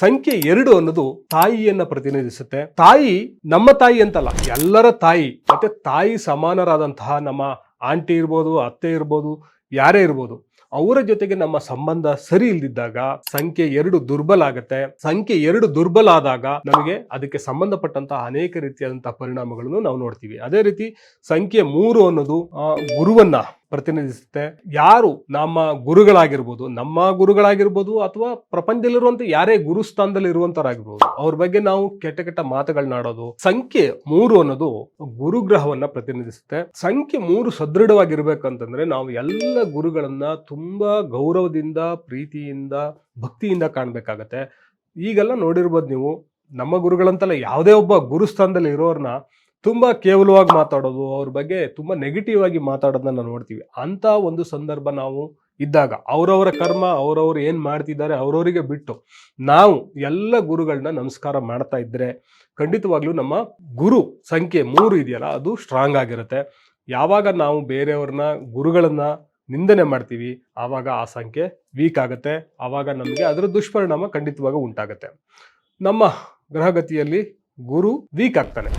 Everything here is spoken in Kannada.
ಸಂಖ್ಯೆ ಎರಡು ಅನ್ನೋದು ತಾಯಿಯನ್ನ ಪ್ರತಿನಿಧಿಸುತ್ತೆ. ತಾಯಿ ನಮ್ಮ ತಾಯಿ ಅಂತಲ್ಲ, ಎಲ್ಲರ ತಾಯಿ. ಮತ್ತೆ ತಾಯಿ ಸಮಾನರಾದಂತಹ ನಮ್ಮ ಆಂಟಿ ಇರ್ಬೋದು, ಅತ್ತೆ ಇರ್ಬೋದು, ಯಾರೇ ಇರ್ಬೋದು, ಅವರ ಜೊತೆಗೆ ನಮ್ಮ ಸಂಬಂಧ ಸರಿ ಇಲ್ದಿದ್ದಾಗ ಸಂಖ್ಯೆ ಎರಡು ದುರ್ಬಲ ಆಗುತ್ತೆ. ಸಂಖ್ಯೆ ಎರಡು ದುರ್ಬಲ ಆದಾಗ ನಮಗೆ ಅದಕ್ಕೆ ಸಂಬಂಧಪಟ್ಟಂತಹ ಅನೇಕ ರೀತಿಯಾದಂತಹ ಪರಿಣಾಮಗಳನ್ನು ನಾವು ನೋಡ್ತೀವಿ. ಅದೇ ರೀತಿ ಸಂಖ್ಯೆ ಮೂರು ಅನ್ನೋದು ಗುರುವನ್ನ ಪ್ರತಿನಿಧಿಸುತ್ತೆ. ಯಾರು ನಮ್ಮ ಗುರುಗಳಾಗಿರ್ಬೋದು ನಮ್ಮ ಗುರುಗಳಾಗಿರ್ಬೋದು ಅಥವಾ ಪ್ರಪಂಚದಲ್ಲಿರುವಂತ ಯಾರೇ ಗುರು ಸ್ಥಾನದಲ್ಲಿ ಅವ್ರ ಬಗ್ಗೆ ನಾವು ಕೆಟ್ಟ ಕೆಟ್ಟ ಮಾತುಗಳನ್ನಾಡೋದು ಸಂಖ್ಯೆ ಮೂರು ಅನ್ನೋದು ಗುರುಗ್ರಹವನ್ನ ಪ್ರತಿನಿಧಿಸುತ್ತೆ. ಸಂಖ್ಯೆ ಮೂರು ಸದೃಢವಾಗಿರ್ಬೇಕಂತಂದ್ರೆ ನಾವು ಎಲ್ಲ ಗುರುಗಳನ್ನ ತುಂಬಾ ಗೌರವದಿಂದ, ಪ್ರೀತಿಯಿಂದ, ಭಕ್ತಿಯಿಂದ ಕಾಣ್ಬೇಕಾಗತ್ತೆ. ಈಗೆಲ್ಲ ನೋಡಿರ್ಬೋದು ನೀವು, ನಮ್ಮ ಗುರುಗಳಂತಲ್ಲ ಯಾವುದೇ ಒಬ್ಬ ಗುರು ಸ್ಥಾನದಲ್ಲಿ ಇರೋರ್ನ ತುಂಬಾ ಕೇವಲವಾಗಿ ಮಾತಾಡೋದು, ಅವ್ರ ಬಗ್ಗೆ ತುಂಬಾ ನೆಗೆಟಿವ್ ಆಗಿ ಮಾತಾಡೋದನ್ನ ನಾವು ನೋಡ್ತೀವಿ. ಅಂತ ಒಂದು ಸಂದರ್ಭ ನಾವು ಇದ್ದಾಗ, ಅವರವರ ಕರ್ಮ, ಅವರವರು ಏನ್ ಮಾಡ್ತಿದ್ದಾರೆ ಅವರವರಿಗೆ ಬಿಟ್ಟು, ನಾವು ಎಲ್ಲ ಗುರುಗಳನ್ನ ನಮಸ್ಕಾರ ಮಾಡ್ತಾ ಇದ್ರೆ, ಖಂಡಿತವಾಗ್ಲೂ ನಮ್ಮ ಗುರು ಸಂಖ್ಯೆ ಮೂರು ಇದೆಯಲ್ಲ, ಅದು ಸ್ಟ್ರಾಂಗ್ ಆಗಿರುತ್ತೆ. ಯಾವಾಗ ನಾವು ಬೇರೆಯವ್ರನ್ನ, ಗುರುಗಳನ್ನ ನಿಂದನೆ ಮಾಡ್ತೀವಿ, ಆವಾಗ ಆ ಸಂಖ್ಯೆ ವೀಕ್ ಆಗುತ್ತೆ, ಆವಾಗ ನಮಗೆ ಅದರ ದುಷ್ಪರಿಣಾಮ ಖಂಡಿತವಾಗ ಉಂಟಾಗುತ್ತೆ. ನಮ್ಮ ಗ್ರಹಗತಿಯಲ್ಲಿ ಗುರು ವೀಕ್ ಆಗ್ತಾನೆ.